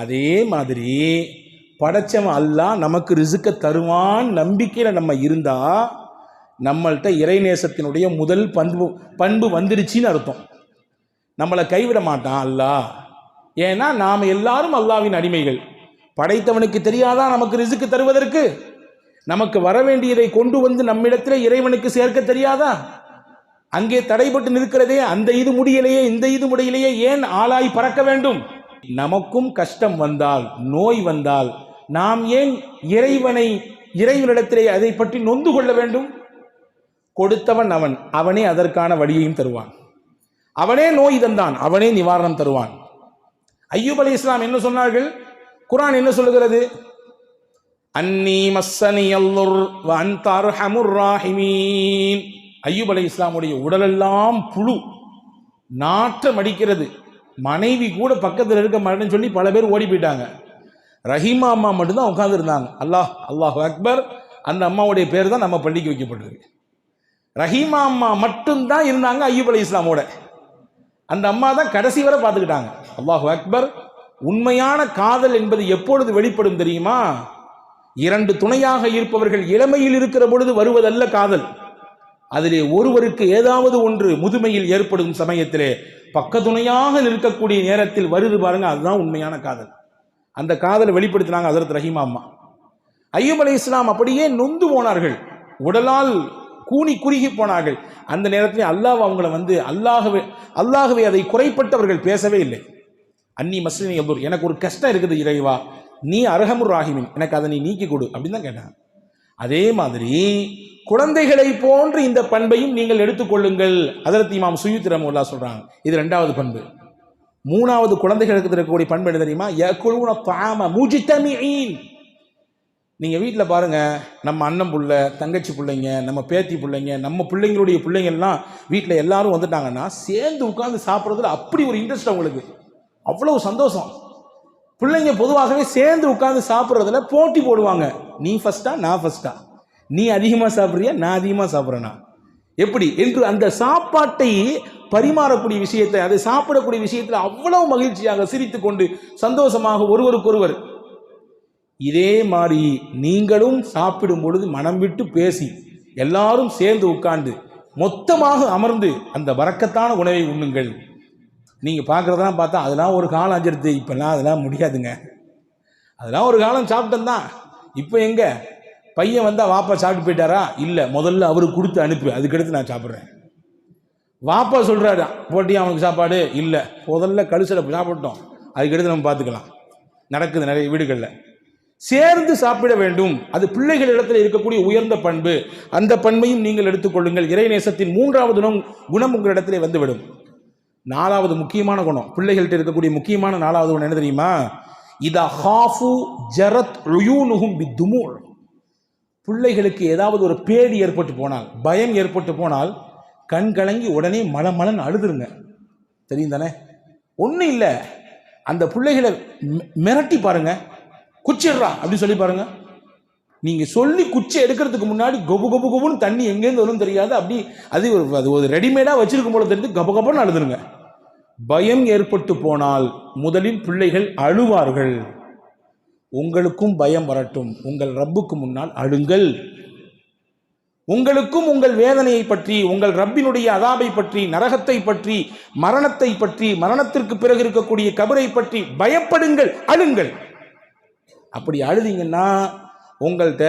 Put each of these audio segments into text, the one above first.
அதே மாதிரி படைச்சவன் அல்லாஹ் நமக்கு ரிசுக்க தருவான் நம்பிக்கையில் நம்ம இருந்தால் நம்மள்கிட்ட இறைநேசத்தினுடைய முதல் பண்பு பண்பு வந்துடுச்சின்னு அர்த்தம். நம்மளை கைவிட மாட்டான் அல்லாஹ். ஏன்னா நாம் எல்லாரும் அல்லாவின் அடிமைகள். படைத்தவனுக்கு தெரியாதா நமக்கு ரிசுக்கு தருவதற்கு? நமக்கு வர வேண்டியதை கொண்டு வந்து நம்மிடத்தில் இறைவனுக்கு சேர்க்க தெரியாதா? அங்கே தடைபட்டு நிற்கிறதே அந்த இது முடியலையே இந்த இது முடியலையே ஏன் ஆளாய் பறக்க வேண்டும்? நமக்கும் கஷ்டம் வந்தால் நோய் வந்தால் நாம் ஏன் இறைவனை இறைவனிடத்திலே அதை பற்றி நொந்து கொள்ள வேண்டும்? கொடுத்தவன் அவன். அவனே அதற்கான வழியையும் தருவான். அவனே நோய் தந்தான். அவனே நிவாரணம் தருவான். ஐயூப் அலி இஸ்லாம் என்ன சொன்னார்கள்? குரான் என்ன சொல்லுகிறது? அன்னி மஸ்ஸனி அல்லுர் வ அன்த ராஹிமீன். ஐயூப் அலி இஸ்லாமுடைய உடலெல்லாம் புழு நாற்றம் அடிக்கிறது. மனைவி கூட பக்கத்தில் இருக்க மாட்டேன்னு சொல்லி பல பேர் ஓடி போயிட்டாங்க. ரஹீமா அம்மா மட்டும்தான் உட்காந்துருந்தாங்க அல்லாஹ் அல்லாஹ் அக்பர் அந்த அம்மாவுடைய பேர் தான் நம்ம பள்ளிக்கு வைக்கப்பட்டிருக்கு. ரஹீமா அம்மா மட்டும்தான் இருந்தாங்க ஐயூப் அலி இஸ்லாமோட. அந்த அம்மா தான் கடைசி வரை பார்த்துக்கிட்டாங்க. அல்லாஹ் அக்பர் உண்மையான காதல் என்பது எப்பொழுது வெளிப்படும் தெரியுமா? இரண்டு துணையாக இருப்பவர்கள் இளமையில் இருக்கிற பொழுது வருவதல்ல காதல். அதிலே ஒருவருக்கு ஏதாவது ஒன்று முதுமையில் ஏற்படும் சமயத்திலே பக்கத்துணையாக நிற்கக்கூடிய நேரத்தில் வருது பாருங்க அதுதான் உண்மையான காதல். அந்த காதலை வெளிப்படுத்தினாங்க அதரத் ரஹீமா அம்மா. ஐயூப் அலி இஸ்லாம் அப்படியே நொந்து போனார்கள். உடலால் கூனி குறுகி போனார்கள். அந்த நேரத்தில் அல்லாஹ் அவங்கள வந்து அல்லாஹவே அல்லாஹவே அதை குறைப்பட்டவர்கள் பேசவே இல்லை. அன்னி மஸ்லினி அப்துர் எனக்கு ஒரு கஷ்டம் இருக்குது இறைவா நீ அரகமுர் ராகிமின் எனக்கு அதை நீ நீக்கி கொடு அப்படின்னு தான் கேட்டாங்க. அதே மாதிரி குழந்தைகளை போன்று இந்த பண்பையும் நீங்கள் எடுத்துக்கொள்ளுங்கள் அதற்கு இமாம் சுயுத்திரமுல்லா சொல்கிறாங்க இது ரெண்டாவது பண்பு. மூணாவது குழந்தைகளுக்கு இருக்கக்கூடிய பண்பு என்ன தெரியுமா? யகுலுன தாம முஜ்தமிஈன். நீங்கள் வீட்டில் பாருங்கள் நம்ம அண்ணன் புள்ள தங்கச்சி பிள்ளைங்க நம்ம பேத்தி பிள்ளைங்க நம்ம பிள்ளைங்களுடைய பிள்ளைங்கள்லாம் வீட்டில் எல்லாரும் வந்துட்டாங்கன்னா சேர்ந்து உட்காந்து சாப்பிட்றதுல அப்படி ஒரு இன்ட்ரெஸ்ட் அவங்களுக்கு. அவ்வளோ சந்தோஷம். பிள்ளைங்க பொதுவாகவே சேர்ந்து உட்காந்து சாப்பிட்றதுல போட்டி போடுவாங்க. நீ ஃபஸ்ட்டா நான் ஃபஸ்ட்டா நீ அதிகமாக சாப்பிட்றியா? நான் அதிகமாக சாப்பிட்றேனா? எப்படி? என்று அந்த சாப்பாட்டை பரிமாறக்கூடிய விஷயத்தை அதை சாப்பிடக்கூடிய விஷயத்தில் அவ்வளவு மகிழ்ச்சியாக சிரித்து கொண்டு சந்தோஷமாக ஒருவருக்கொருவர் இதே மாதிரி நீங்களும் சாப்பிடும் பொழுது மனம் விட்டு பேசி எல்லாரும் சேர்ந்து உட்கார்ந்து மொத்தமாக அமர்ந்து அந்த வரக்கத்தான உணவை உண்ணுங்கள். நீங்கள் பார்க்குறதெல்லாம் பார்த்தா அதெல்லாம் ஒரு காலம் அஞ்சிருது இப்போல்லாம் அதெல்லாம் முடியாதுங்க. அதெல்லாம் ஒரு காலம் சாப்பிட்டேன் தான் இப்போ எங்கே? பையன் வந்தால் வாப்பா சாப்பிட்டு போயிட்டாரா? இல்லை முதல்ல அவருக்கு கொடுத்து அனுப்பு. அதுக்கடுத்து நான் சாப்பிட்றேன். வாப்பா சொல்கிறாரு போட்டியா அவனுக்கு சாப்பாடு? இல்லை முதல்ல கழுசில் சாப்பிட்டோம். அதுக்கடுத்து நம்ம பார்த்துக்கலாம் நடக்குது நிறைய வீடுகளில். சேர்ந்து சாப்பிட வேண்டும். அது பிள்ளைகள் இடத்துல இருக்கக்கூடிய உயர்ந்த பண்பு. அந்த பண்பையும் நீங்கள் எடுத்துக்கொள்ளுங்கள். இறைநேசத்தின் மூன்றாவது குணம் குணம் உங்களிடத்திலே வந்துவிடும். நாலாவது முக்கியமான குணம். பிள்ளைகள்கிட்ட இருக்கக்கூடிய முக்கியமான நாலாவது குணம் என்ன தெரியுமா? இதா ஹாஃபு ஜரத் ருயூனுகும் பித்துமூர். பிள்ளைகளுக்கு ஏதாவது ஒரு பேடி ஏற்பட்டு போனால் பயம் ஏற்பட்டு போனால் கண் கலங்கி உடனே மல மலன் அழுதுருங்க. தெரியும் தானே ஒன்றும் இல்லை. அந்த பிள்ளைகளை மிரட்டி பாருங்க. குச்சிடுறா அப்படின்னு சொல்லி பாருங்க. நீங்கள் சொல்லி குச்சி எடுக்கிறதுக்கு முன்னாடி கொபு கொபு கொபுன்னு தண்ணி எங்கேருந்து வரும்னு தெரியாது. அப்படி அது ஒரு அது ஒரு ரெடிமேடாக வச்சிருக்கும் போல தெரிஞ்சு கப கபன்னு அழுதுருங்க. பயம் ஏற்பட்டு போனால் முதலில் பிள்ளைகள் அழுவார்கள். உங்களுக்கும் பயம் வரட்டும். உங்கள் ரப்புக்கு முன்னால் அழுங்கள். உங்களுக்கும் உங்கள் வேதனையை பற்றி உங்கள் ரப்பினுடைய அதாபை பற்றி நரகத்தை பற்றி மரணத்தை பற்றி மரணத்திற்கு பிறகு இருக்கக்கூடிய கபரை பற்றி பயப்படுங்கள் அழுங்கள். அப்படி அழுதீங்கன்னா உங்கள்கிட்ட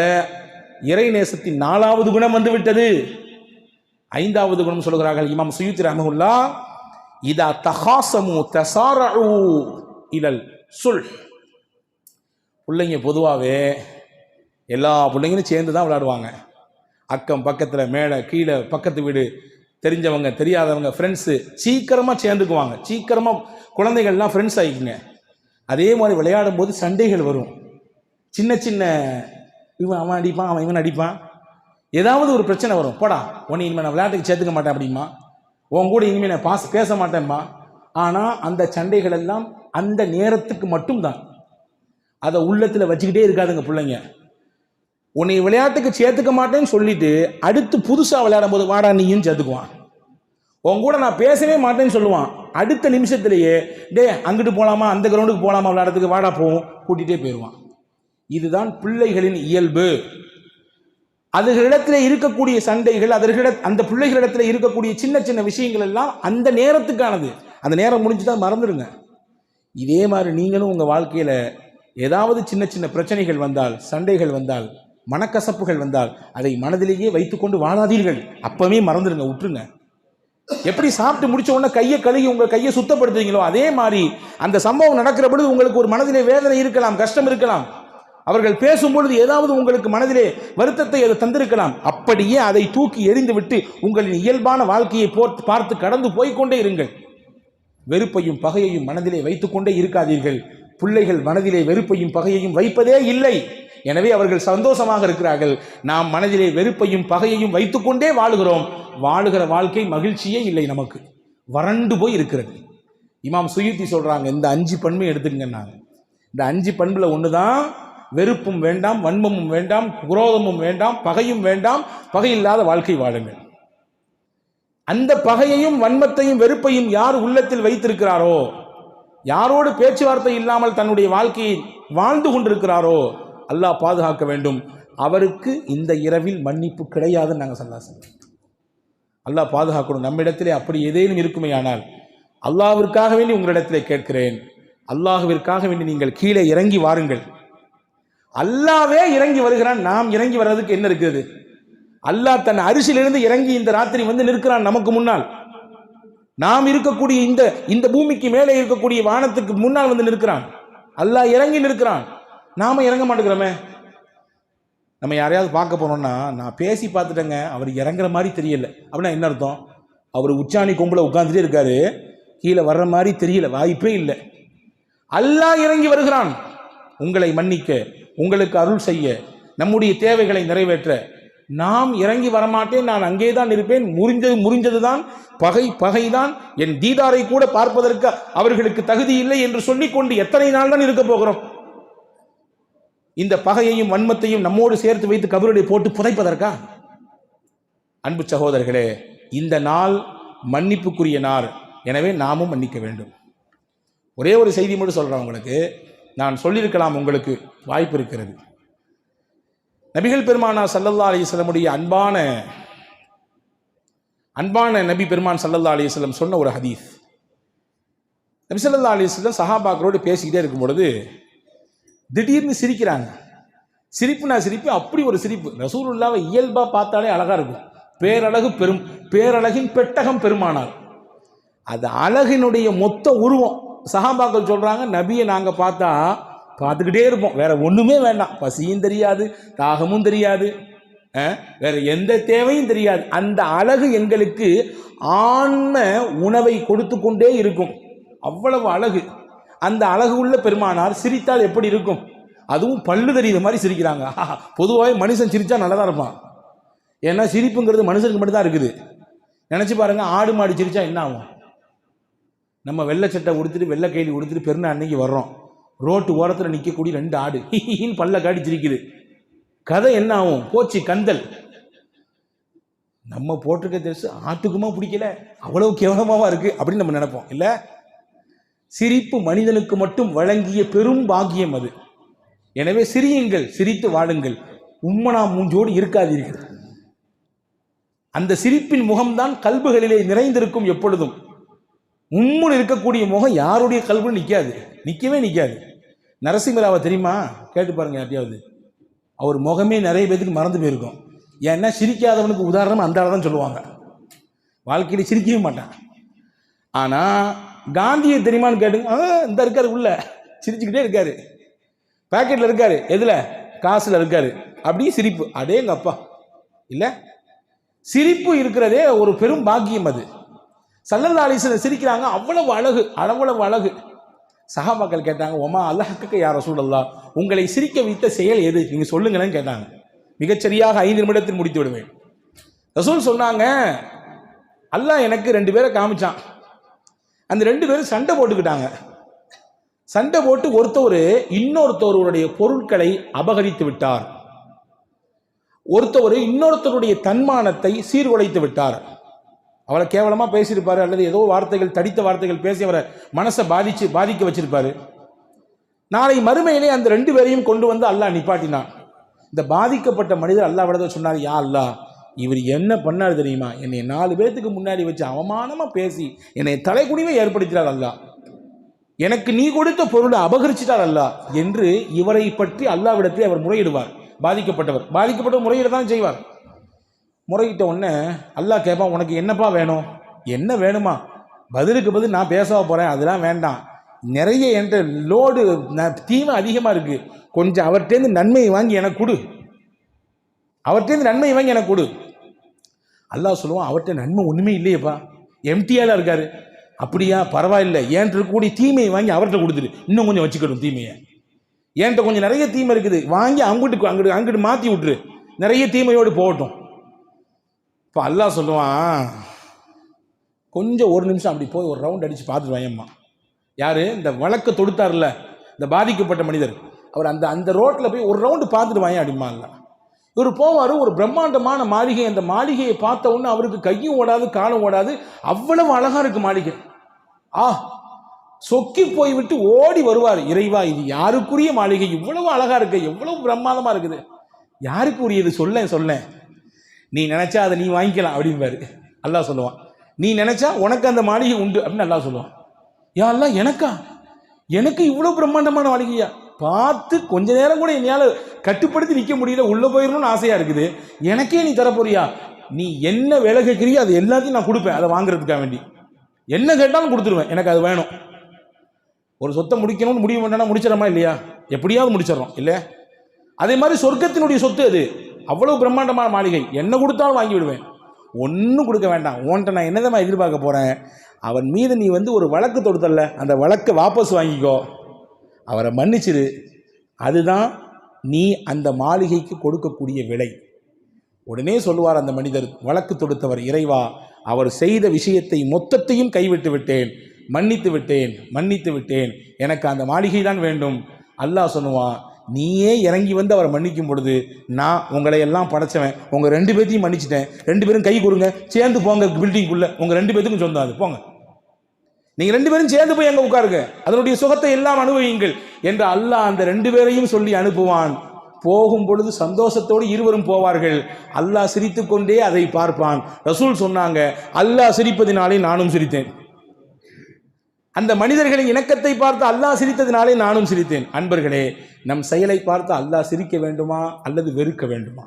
இறைநேசத்தின் நாலாவது குணம் வந்துவிட்டது. ஐந்தாவது குணம் சொல்கிறார்கள் இமாம் சுயூத் ரஹமுல்லா இதா தஹாசமு தசாரஉ இலல் சுல் பிள்ளைங்க பொதுவாகவே எல்லா பிள்ளைங்களும் சேர்ந்து தான் விளையாடுவாங்க. அக்கம் பக்கத்தில் மேலே கீழே பக்கத்து வீடு தெரிஞ்சவங்க தெரியாதவங்க ஃப்ரெண்ட்ஸு சீக்கிரமாக சேர்ந்துக்குவாங்க. சீக்கிரமாக குழந்தைகள்லாம் ஃப்ரெண்ட்ஸ் ஆகிக்குங்க அதே மாதிரி விளையாடும் போது சண்டைகள் வரும். சின்ன சின்ன இவன் அவன் அடிப்பான் அவன் இவன் அடிப்பான். ஏதாவது ஒரு பிரச்சனை வரும். போடா உன்னை இனிமேல் நான் விளையாட்டுக்கு சேர்த்துக்க மாட்டேன் அப்படிமா உன் கூட இனிமேல் நான் பாஸ் பேச மாட்டேன்மா ஆனால் அந்த சண்டைகள் எல்லாம் அந்த நேரத்துக்கு மட்டும்தான். அதை உள்ளத்தில் வச்சுக்கிட்டே இருக்காதுங்க பிள்ளைங்க. உன்னை விளையாட்டுக்கு சேர்த்துக்க மாட்டேன்னு சொல்லிட்டு அடுத்து புதுசாக விளையாடும் போது வாடா நீயும் சேர்த்துக்குவான். உன் கூட நான் பேசவே மாட்டேன்னு சொல்லுவான். அடுத்த நிமிஷத்துலேயே டே அங்கிட்டு போகலாமா அந்த கிரவுண்டுக்கு போகலாமா விளையாடுறதுக்கு வாடா போவோம் கூட்டிகிட்டே போயிடுவான் இதுதான் பிள்ளைகளின் இயல்பு. அதுகளிடத்தில் இருக்கக்கூடிய சண்டைகள் அதர்களிட அந்த பிள்ளைகளிடத்தில் இருக்கக்கூடிய சின்ன சின்ன விஷயங்கள் எல்லாம் அந்த நேரத்துக்கானது. அந்த நேரம் முடிஞ்சு தான் மறந்துடுங்க. இதே மாதிரி நீங்களும் உங்கள் வாழ்க்கையில் ஏதாவது சின்ன சின்ன பிரச்சனைகள் வந்தால் சண்டைகள் வந்தால் மனக்கசப்புகள் வந்தால் அதை மனதிலேயே வைத்துக்கொண்டு வாழாதீர்கள். அப்பவே மறந்துடுங்க விட்டுருங்க எப்படி சாப்பிட்டு முடிச்ச உடனே கையை கழுகி உங்கள் கையை சுத்தப்படுத்துவீங்களோ அதே மாதிரி அந்த சம்பவம் நடக்கிற பொழுது உங்களுக்கு ஒரு மனதிலே வேதனை இருக்கலாம் கஷ்டம் இருக்கலாம். அவர்கள் பேசும்பொழுது ஏதாவது உங்களுக்கு மனதிலே வருத்தத்தை அது தந்திருக்கலாம். அப்படியே அதை தூக்கி எறிந்துவிட்டு உங்களின் இயல்பான வாழ்க்கையை போர்த்து பார்த்து கடந்து போய்க்கொண்டே இருங்கள். வெறுப்பையும் பகையையும் மனதிலே வைத்துக்கொண்டே இருக்காதீர்கள். பிள்ளைகள் மனதிலே வெறுப்பையும் பகையையும் வைப்பதே இல்லை. எனவே அவர்கள் சந்தோஷமாக இருக்கிறார்கள். நாம் மனதிலே வெறுப்பையும் பகையையும் வைத்துக்கொண்டே வாழுகிறோம். வாழுகிற வாழ்க்கை மகிழ்ச்சியே இல்லை நமக்கு. வறண்டு போய் இருக்கிறது. இமாம் சுயுத்தி சொல்கிறாங்க இந்த அஞ்சு பண்பை எடுத்துக்கங்கன்னாங்க இந்த அஞ்சு பண்பில் ஒன்று தான் வெறுப்பும் வேண்டாம் வன்மமும் வேண்டாம் குரோதமும் வேண்டாம் பகையும் வேண்டாம் பகை இல்லாத வாழ்க்கை வாழுங்கள். அந்த பகையையும் வன்மத்தையும் வெறுப்பையும் யார் உள்ளத்தில் வைத்திருக்கிறாரோ யாரோடு பேச்சுவார்த்தை இல்லாமல் தன்னுடைய வாழ்க்கையை வாழ்ந்து கொண்டிருக்கிறாரோ அல்லாஹ் பாதுகாக்க வேண்டும். அவருக்கு இந்த இரவில் மன்னிப்பு கிடையாதுன்னு நாங்கள் சொல்லா சொல்லுவோம் அல்லாஹ் பாதுகாக்கணும். நம்மிடத்திலே அப்படி ஏதேனும் இருக்குமேயானால் அல்லாவிற்காக வேண்டி உங்களிடத்திலே கேட்கிறேன். அல்லாஹுவிற்காக வேண்டி நீங்கள் கீழே இறங்கி வாருங்கள். அல்லாவே இறங்கி வருகிறான். நாம் இறங்கி வர்றதுக்கு என்ன இருக்குது? அல்லாஹ் தன் அரிசியிலிருந்து இறங்கி இந்த ராத்திரி வந்து நிற்கிறான் நமக்கு முன்னால். நாம் இருக்கக்கூடிய இந்த இந்த பூமிக்கு மேலே இருக்கக்கூடிய வானத்துக்கு முன்னால் வந்து நிற்கிறான். அல்லாஹ் இறங்கி நிற்கிறான். நாம இறங்க மாட்டேங்கிறோமே. நம்ம யாரையாவது பார்க்க போனோம்னா நான் பேசி பார்த்துட்டேங்க அவர் இறங்குற மாதிரி தெரியல. அப்படின்னா என்ன அர்த்தம்? அவர் உச்சாணி கொம்பில் உட்காந்துட்டே இருக்காரு. கீழே வர்ற மாதிரி தெரியல வாய்ப்பே இல்லை. அல்லாஹ் இறங்கி வருகிறான். உங்களை மன்னிக்க. உங்களுக்கு அருள் செய்ய நம்முடைய தேவைகளை நிறைவேற்ற. நாம் இறங்கி வரமாட்டேன் நான் அங்கே தான் இருப்பேன் முறிஞ்சது முறிஞ்சது தான் பகை பகைதான் என் தீதாரை கூட பார்ப்பதற்கு அவர்களுக்கு தகுதி இல்லை என்று சொல்லிக்கொண்டு எத்தனை நாள் தான் இருக்க போகிறோம்? இந்த பகையையும் வன்மத்தையும் நம்மோடு சேர்த்து வைத்து கபருடைய போட்டு புதைப்பதற்கா? அன்பு சகோதரர்களே இந்த நாள் மன்னிப்புக்குரிய நாள். எனவே நாமும் மன்னிக்க வேண்டும். ஒரே ஒரு செய்தி மட்டும் சொல்கிறேன் உங்களுக்கு. நான் சொல்லியிருக்கலாம் உங்களுக்கு வாய்ப்பு இருக்கிறது. நபிகள் பெருமானா சல்லல்லா அலிஸ்லமுடைய அன்பான அன்பான நபி பெருமான் சல்லல்லா அலிஸ்லம் சொன்ன ஒரு ஹதீஸ். நபி சல்லா அலிஸ்லம் சஹாபாக்களோடு பேசிக்கிட்டே இருக்கும் பொழுது திடீர்னு சிரிக்கிறாங்க. சிரிப்புனா சிரிப்பு அப்படி ஒரு சிரிப்பு. ரசூலுல்லாவை இயல்பாக பார்த்தாலே அழகாக இருக்கும். பேரழகு பெரும் பேரழகின் பெட்டகம் பெருமானார். அது அழகினுடைய மொத்த உருவம். சஹாபாக்கள் சொல்கிறாங்க நபியை நாங்கள் பார்த்தா பார்த்துக்கிட்டே இருப்போம். வேற ஒன்றுமே வேண்டாம். பசியும் தெரியாது தாகமும் தெரியாது வேற எந்த தேவையும் தெரியாது. அந்த அழகு எங்களுக்கு ஆன்ம உணவை கொடுத்து கொண்டே இருக்கும். அவ்வளவு அழகு. அந்த அழகு உள்ள பெருமானார் சிரித்தால் எப்படி இருக்கும்? அதுவும் பல்லு தெரியுது மாதிரி சிரிக்கிறாங்க. பொதுவாகவே மனுஷன் சிரித்தா நல்லா தான் இருப்பான். ஏன்னா சிரிப்புங்கிறது மனுஷனுக்கு மட்டும்தான் இருக்குது. நினச்சி பாருங்கள் ஆடு மாடு சிரித்தா என்ன ஆகும்? நம்ம வெள்ளை சட்டை உடுத்துட்டு வெள்ளை கைலி உடுத்துட்டு பெருநாள் அன்னைக்கு வர்றோம். ரோட்டு ஓரத்தில் நிற்கக்கூடிய ரெண்டு ஆடு. ஹிஹின்னு பல்ல காடிச்சிருக்குது கதை என்ன ஆகும்? போச்சு கந்தல். நம்ம போட்டிருக்க ட்ரெஸ் ஆட்டுக்குமா பிடிக்கல அவ்வளவு கேவலமாக இருக்குது அப்படின்னு நம்ம நினைப்போம். இல்லை? சிரிப்பு மனிதனுக்கு மட்டும் வழங்கிய பெரும் பாக்கியம் அது. எனவே சிரியுங்கள் சிரித்து வாழுங்கள். உம்மனா மூஞ்சோடு இருக்காதீர்கள். அந்த சிரிப்பின் முகம்தான் கல்புகளிலே நிறைந்திருக்கும் எப்பொழுதும். உம்முன்னு இருக்கக்கூடிய முகம் யாருடைய கல்வியும் நிற்காது நிற்கவே நிற்காது நரசிம்மராவை தெரியுமா? கேட்டு பாருங்க யார்ட்டையாவது. அவர் முகமே நிறைய பேத்துக்கு மறந்து போயிருக்கும். ஏன்னா சிரிக்காதவனுக்கு உதாரணம் அந்த தான் சொல்லுவாங்க. வாழ்க்கையில் சிரிக்கவே மாட்டான். ஆனால் காந்தியை தெரியுமான்னு கேட்டுங்க ஆ இந்த இருக்காரு உள்ள. சிரிச்சுக்கிட்டே இருக்காரு. பாக்கெட்டில் இருக்காரு. எதில்? காசில் இருக்காரு. அப்படியே சிரிப்பு. அதே எங்கள் அப்பா இல்லை? சிரிப்பு இருக்கிறதே ஒரு பெரும் பாக்கியம் அது. சல்லல்லா அலிஸ்வரர் சிரிக்கிறாங்க அவ்வளவு அழகு அவ்வளவு அழகு. சகாபாக்கள் கேட்டாங்க ஒமா அல்லாஹ்க்கு யார சூழல்லா உங்களை சிரிக்க வைத்த செயல் எது? நீங்கள் சொல்லுங்களேன்னு கேட்டாங்க. மிகச்சரியாக ஐந்து நிமிடத்தில் முடித்து விடுவேன். ரசூல் சொன்னாங்க அல்லாஹ் எனக்கு ரெண்டு பேரை காமிச்சான். அந்த ரெண்டு பேரும் சண்டை போட்டுக்கிட்டாங்க. சண்டை போட்டு ஒருத்தவர் இன்னொருத்தவருடைய பொருட்களை அபகரித்து விட்டார். ஒருத்தவர் இன்னொருத்தருடைய தன்மானத்தை சீர்குலைத்து விட்டார். அவரை கேவலமாக பேசியிருப்பார் அல்லது ஏதோ வார்த்தைகள் தடித்த வார்த்தைகள் பேசி அவரை மனசை பாதிச்சு பாதிக்க வச்சிருப்பாரு. நாளை மறுமையிலே அந்த ரெண்டு பேரையும் கொண்டு வந்து அல்லாஹ் நிப்பாட்டினான். இந்த பாதிக்கப்பட்ட மனிதர் அல்லாஹ் விட சொன்னார் யா அல்லாஹ் இவர் என்ன பண்ணார் தெரியுமா? என்னை நாலு பேர்த்துக்கு முன்னாடி வச்சு அவமானமாக பேசி என்னை தலைக்குடிவே ஏற்படுத்தினார் அல்லாஹ். எனக்கு நீ கொடுத்த பொருளை அபகரிச்சிட்டார் அல்லாஹ் என்று இவரை பற்றி அல்லாவிடத்தில் அவர் முறையிடுவார். பாதிக்கப்பட்டவர். பாதிக்கப்பட்ட முறையிட தான் செய்வார். முறையிட்ட உடனே அல்லாஹ் கேட்பான் உனக்கு என்னப்பா வேணும்? என்ன வேணுமா? பதிலுக்கு பதில் நான் பேச போகிறேன் அதெல்லாம் வேண்டாம். நிறைய என்கிட்ட லோடு ந- தீமை அதிகமாக இருக்குது கொஞ்சம் அவர்கிட்டேருந்து நன்மையை வாங்கி எனக்கு கொடு. அவர்கிட்டேருந்து நன்மையை வாங்கி எனக்கு கொடு. அல்லாஹ் சொல்லுவான் அவர்கிட்ட நன்மை ஒன்றுமே இல்லையேப்பா. எம்டிஆல இருக்காரு. அப்படியா? பரவாயில்ல. ஏன்ட்டு இருக்கக்கூடிய தீமையை வாங்கி அவர்கிட்ட கொடுத்துரு. இன்னும் கொஞ்சம் வச்சுக்கணும் தீமையை. என்கிட்ட கொஞ்சம் நிறைய தீமை இருக்குது. வாங்கி அங்கிட்டு அங்கிட்டு அங்கிட்டு மாற்றி விட்டுரு. நிறைய தீமையோடு போகட்டும். இப்போ அல்லாஹ் சொல்லுவான் கொஞ்சம் ஒரு நிமிஷம் அப்படி போய் ஒரு ரவுண்ட் அடித்து பார்த்துட்டு வாயம்மா. யார்? இந்த வழக்கு தொடுத்தார்ல இந்த பாதிக்கப்பட்ட மனிதர். அவர் அந்த அந்த ரோட்டில் போய் ஒரு ரவுண்டு பார்த்துட்டு வாயன் அப்படிமா இல்லை இவர் போவார் ஒரு பிரம்மாண்டமான மாளிகை அந்த மாளிகையை பார்த்த உடனே அவருக்கு கையும் ஓடாது காலும் ஓடாது அவ்வளவு அழகாக இருக்குது மாளிகை. ஆ சொக்கி போய்விட்டு ஓடி வருவார். இறைவா இது யாருக்குரிய மாளிகை? இவ்வளவு அழகாக இருக்கு எவ்வளவு பிரம்மாதமாக இருக்குது. யாருக்கு உரியது? சொல்லேன் சொல்லேன். நீ நினச்சா அதை நீ வாங்கிக்கலாம் அப்படிம்பாரு. அல்லா சொல்லுவான். நீ நினச்சா உனக்கு அந்த மாளிகை உண்டு அப்படின்னு நல்லா சொல்லுவான். யா அல்லா எனக்கா? எனக்கு இவ்வளோ பிரம்மாண்டமான மாளிகையா? பார்த்து கொஞ்ச நேரம் கூட என்னால் கட்டுப்படுத்தி நிற்க முடியல உள்ளே போயிடணும்னு ஆசையாக இருக்குது. எனக்கே நீ தரப்போறியா? நீ என்ன வேலை கேட்குறியோ அது எல்லாத்தையும் நான் கொடுப்பேன் அதை வாங்குறதுக்காக வேண்டி. என்ன கேட்டாலும் கொடுத்துருவேன் எனக்கு அது வேணும். ஒரு சொத்தை முடிக்கணும்னு முடிவு பண்ணா முடிச்சிடறோமா இல்லையா? எப்படியாவது முடிச்சிடறோம் இல்லை அதே மாதிரி சொர்க்கத்தினுடைய சொத்து அது. அவ்வளவு பிரம்மாண்டமான மாளிகை. என்ன கொடுத்தாலும் வாங்கி விடுவேன். ஒன்றும் கொடுக்க வேண்டாம். உன்கிட்ட நான் என்னதான் எதிர்பார்க்க போகிறேன் அவன் மீது நீ வந்து ஒரு வழக்கு தொடுத்தல்ல. அந்த வழக்கை வாபஸ் வாங்கிக்கோ. அவரை மன்னிச்சிரு. அதுதான் நீ அந்த மாளிகைக்கு கொடுக்கக்கூடிய விலை. உடனே சொல்லுவார் அந்த மனிதர் வழக்கு தொடுத்தவர் இறைவா அவர் செய்த விஷயத்தை மொத்தத்தையும் கைவிட்டு விட்டேன். மன்னித்து விட்டேன். மன்னித்து விட்டேன். எனக்கு அந்த மாளிகை தான் வேண்டும். அல்லாஹ் சொல்லுவான் நீயே இறங்கி வந்து அவரை மன்னிக்கும் பொழுது நான் உங்களை எல்லாம் படைச்சவன். உங்கள் ரெண்டு பேர்த்தையும் மன்னிச்சிட்டேன். ரெண்டு பேரும் கை கொடுங்க. சேர்ந்து போங்க பில்டிங்குள்ளே உங்கள் ரெண்டு பேர்த்துக்கும் சொந்தம் அது. போங்க. நீங்கள் ரெண்டு பேரும் சேர்ந்து போய் அங்கே உட்காருங்க. அதனுடைய சுகத்தை எல்லாம் அனுபவியுங்கள் என்று அல்லாஹ் அந்த ரெண்டு பேரையும் சொல்லி அனுப்புவான். போகும் பொழுது சந்தோஷத்தோடு இருவரும் போவார்கள். அல்லாஹ் சிரித்து கொண்டே அதை பார்ப்பான். ரசூல் சொன்னாங்க அல்லாஹ் சிரிப்பதினாலே நானும் சிரித்தேன். அந்த மனிதர்களின் இணக்கத்தை பார்த்து அல்லாஹ் சிரித்ததினாலே நானும் சிரித்தேன். அன்பர்களே நம் செயலை பார்த்து அல்லாஹ் சிரிக்க வேண்டுமா அல்லது வெறுக்க வேண்டுமா?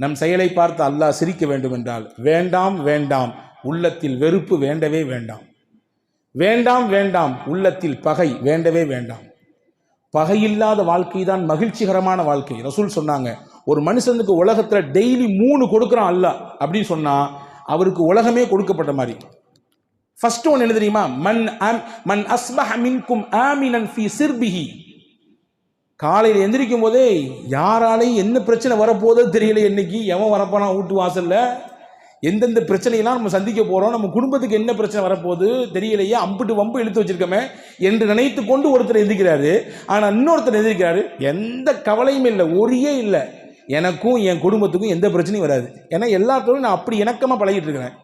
நம் செயலை பார்த்து அல்லாஹ் சிரிக்க வேண்டுமென்றால் வேண்டாம் வேண்டாம். உள்ளத்தில் வெறுப்பு வேண்டவே வேண்டாம். வேண்டாம் வேண்டாம். உள்ளத்தில் பகை வேண்டவே வேண்டாம். பகையில்லாத வாழ்க்கை தான் மகிழ்ச்சிகரமான வாழ்க்கை. ரசூல் சொன்னாங்க ஒரு மனுஷனுக்கு உலகத்தில் டெய்லி மூணு கொடுக்குறான் அல்லாஹ் அப்படின்னு சொன்னால் அவருக்கு உலகமே கொடுக்கப்பட்ட மாதிரி. ஃபஸ்ட்டு ஒன்று என்ன தெரியுமா மன் மன் அஸ்பஹ மின்கும் ஆமினன் ஃபி சிர்பிஹி. காலையில் எந்திரிக்கும் போதே யாராலையும் என்ன பிரச்சனை வரப்போதோ தெரியல என்னைக்கு. எவன் வரப்போனா வீட்டு வாசலில்? எந்தெந்த பிரச்சனையெல்லாம் நம்ம சந்திக்க போகிறோம் நம்ம குடும்பத்துக்கு என்ன பிரச்சனை வரப்போகுது? தெரியலையே அம்புட்டு வம்பு இழுத்து வச்சிருக்கோமே என்று நினைத்து கொண்டு ஒருத்தர் எந்திரிக்கிறாரு ஆனால் இன்னொருத்தர் எந்திரிக்கிறாரு. எந்த கவலையும் இல்லை ஒரே இல்லை. எனக்கும் என் குடும்பத்துக்கும் எந்த பிரச்சனையும் வராது. ஏன்னா எல்லாத்தோடும் நான் அப்படி இணக்கமாக பழகிட்டு இருக்கிறேன்.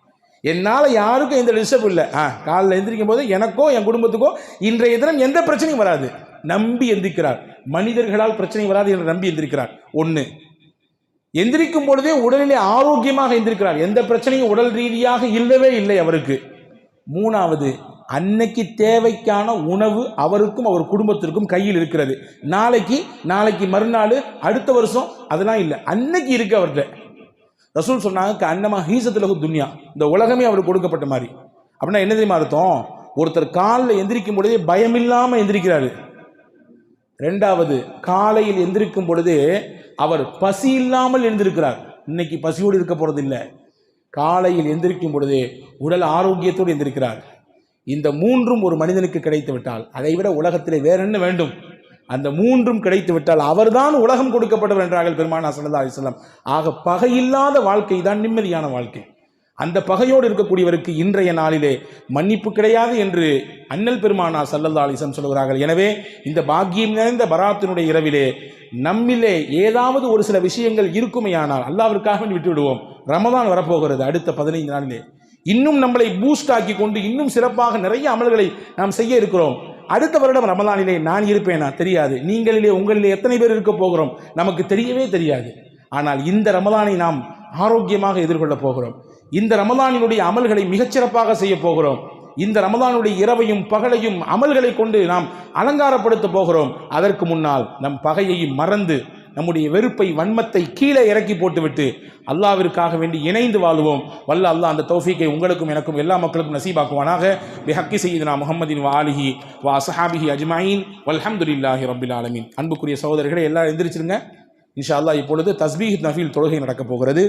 என்னால் யாருக்கும் எந்த டிஸ்டர்ப் இல்லை. ஆ காலையில் எந்திரிக்கும் போது எனக்கோ என் குடும்பத்துக்கோ இன்றைய தினம் எந்த பிரச்சனையும் வராது. நம்பி எந்திரிக்கிறார் மனிதர்களால் பிரச்சனை வராது என்று நம்பி எந்திருக்கிறார். ஒன்று எந்திரிக்கும் பொழுதே உடலிலே ஆரோக்கியமாக எந்திருக்கிறார். எந்த பிரச்சனையும் உடல் ரீதியாக இல்லவே இல்லை அவருக்கு. மூணாவது அன்னைக்கு தேவைக்கான உணவு அவருக்கும் அவர் குடும்பத்திற்கும் கையில் இருக்கிறது. நாளைக்கு நாளைக்கு மறுநாள் அடுத்த வருஷம் அதெல்லாம் இல்லை. அன்னைக்கு இருக்கு அவர்கிட்ட. ரசூல் சொன்னாங்க அன்னமா ஹீசத்துல துன்யா. இந்த உலகமே அவருக்கு கொடுக்கப்பட்ட மாதிரி. அப்படின்னா என்ன தெரியுமா அர்த்தம்? ஒருத்தர் காலில் எந்திரிக்கும் பொழுதே பயமில்லாமல் எந்திரிக்கிறாரு. ரெண்டாவது காலையில் எந்திருக்கும் பொழுது அவர் பசி இல்லாமல் எழுந்திருக்கிறார். இன்னைக்கு பசியோடு இருக்க போறது இல்லை. காலையில் எந்திரிக்கும் பொழுது உடல் ஆரோக்கியத்தோடு எந்திருக்கிறார். இந்த மூன்றும் ஒரு மனிதனுக்கு கிடைத்து விட்டால் அதைவிட உலகத்திலே வேற என்ன வேண்டும்? அந்த மூன்றும் கிடைத்து விட்டால் அவர்தான் உலகம் கொடுக்கப்பட்டவர் என்றார்கள் பெருமானா சல்லா அலிஸ்லாம் ஆக பகையில்லாத வாழ்க்கை தான் நிம்மதியான வாழ்க்கை. அந்த பகையோடு இருக்கக்கூடியவருக்கு இன்றைய நாளிலே மன்னிப்பு கிடையாது என்று அண்ணல் பெருமானா சல்லல்லா அலிசம் சொல்கிறார்கள் எனவே இந்த பாக்கியம் நிறைந்த பராத்தினுடைய இரவிலே நம்மிலே ஏதாவது ஒரு சில விஷயங்கள் இருக்குமையானால் அல்லாவிற்காக விட்டுவிடுவோம். ரமதான் வரப்போகிறது அடுத்த பதினைந்து நாளிலே. இன்னும் நம்மளை பூஸ்ட் ஆக்கி கொண்டு இன்னும் சிறப்பாக நிறைய அமல்களை நாம் செய்ய இருக்கிறோம். அடுத்த வருடம் ரமதானிலே நான் இருப்பேனா? தெரியாது. நீங்களிலே உங்களிலே எத்தனை பேர் இருக்க போகிறோம்? நமக்கு தெரியவே தெரியாது. ஆனால் இந்த ரமதானை நாம் ஆரோக்கியமாக எதிர்கொள்ளப் போகிறோம். இந்த ரமலானினுடைய அமல்களை மிகச்சிறப்பாக செய்ய போகிறோம். இந்த ரமலானுடைய இரவையும் பகலையும் அமல்களை கொண்டு நாம் அலங்காரப்படுத்த போகிறோம். அதற்கு முன்னால் நம் பகையையும் மறந்து நம்முடைய வெறுப்பை வன்மத்தை கீழே இறக்கி போட்டுவிட்டு அல்லாவிற்காக வேண்டி இணைந்து வாழுவோம். வல்ல அல்லாஹ் அந்த தௌஃபீக்கை உங்களுக்கும் எனக்கும் எல்லா மக்களுக்கும் நசீபாக்குவானாக. பிஹக்கி செய்தனா முகமதின் வாலிஹி வா சஹாபிஹி அஜ்மாயின் வல்ஹம்துல்லாஹி ரபில் ஆலமீன். அன்புக்குரிய சகோதரர்களை எல்லாம் எந்திரிச்சிருங்க. இன்ஷா அல்லாஹ் இப்பொழுது தஸ்பீஹ் நஃபீல் தொழுகை நடக்கப் போகிறது.